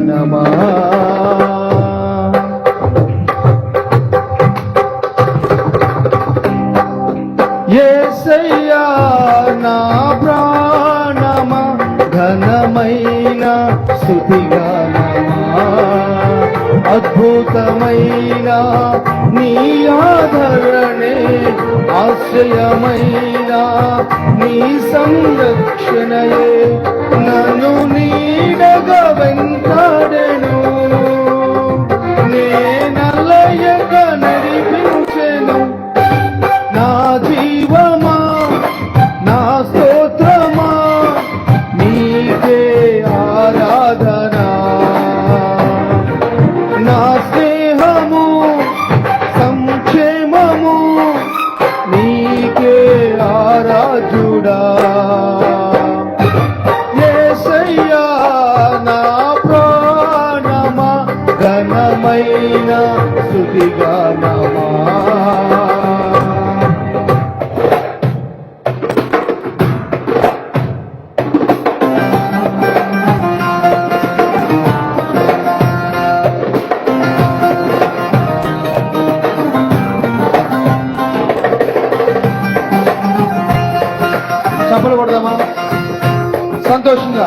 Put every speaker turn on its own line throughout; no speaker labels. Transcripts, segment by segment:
నమా ఏసయ్యా నా ప్రాణమ ఘనమైన స్థుతిగానమా? అద్భుతమైన నీ ఆదరణే ఆశ్రయమైన నీ సంరక్షణయే నన్ను చప్పలు కొడదామా? సంతోషంగా.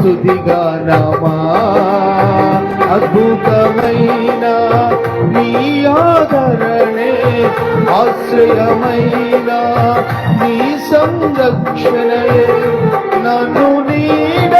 స్థుతిగానమా అద్భుతమైన నీ ఆదరణే ఆశ్రయమైన నీ సంరక్షణే. నన్ను నీడ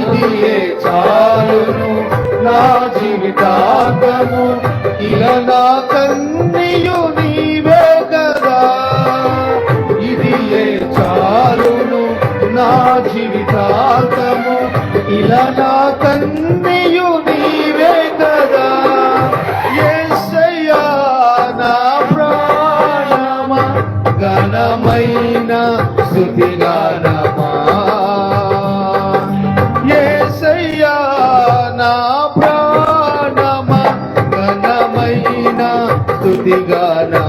ఇదియే చాలును నా జీవితాంతము ఇలా నా కన్నియు నీవే కదా. ఇదియే చాలును నా జీవితాంతము ఇలా నా కన్నియు నీవే కదా. ఏసయ్యా నా ప్రాణమ ఘనమైన స్థుతిగానమా. গানা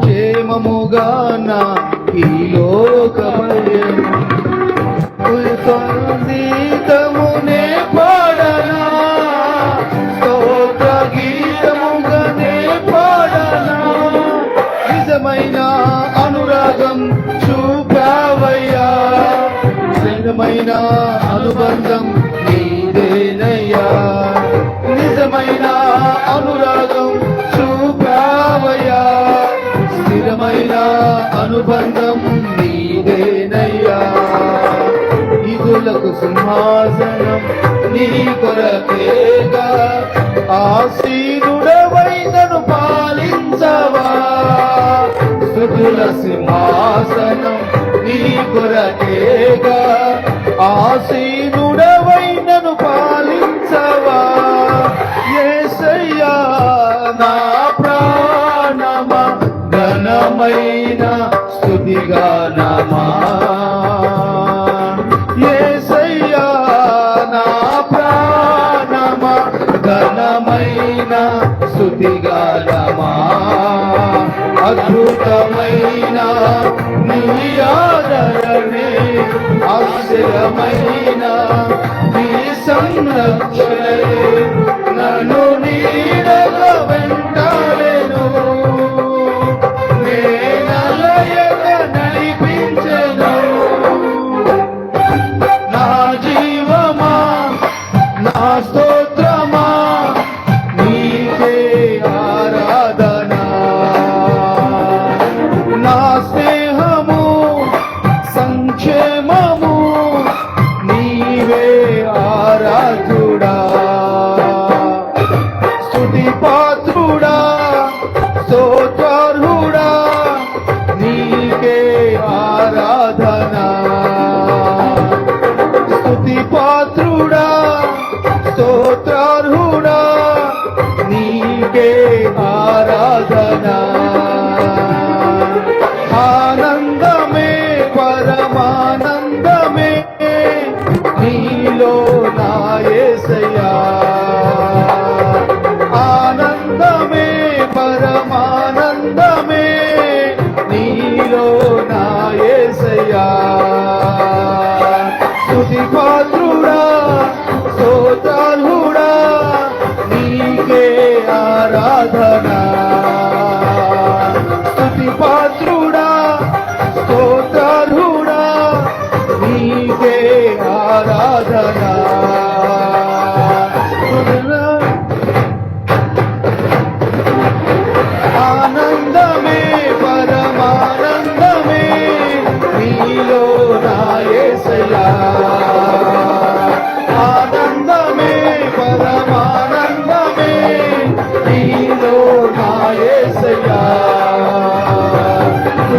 క్షేమముగా నా సింహాసనం నీ కొరకేగా ఆసీనుడవైనను పాలించవా. సుతుల సింహాసనం నీ ఆసీను అద్భుతమైన నీ ఆదరణే అక్షరమైన నీ సంరక్షణ. నన్ను నీ Ramana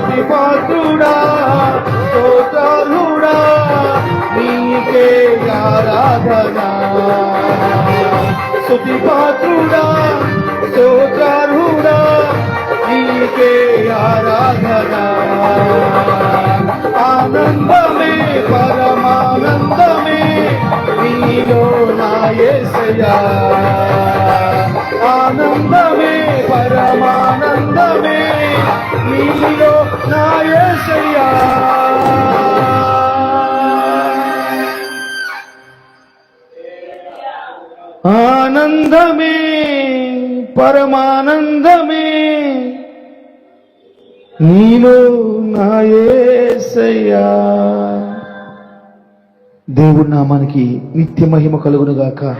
స్తుతి పాత్రుడా స్తోత్రాలుడా నీకే ఆరాధనా. స్తుతి పాత్రుడా స్తోత్రాలుడా నీకే ఆరాధనా. ఆనందమే పరమానందమే నీలో నాయసయా ఆనందమే పరమానందమే నీలో పరమానందమే. నీలో నాయసయ్యా దేవుడు నామానికి నిత్య మహిమ కలుగునుగాక.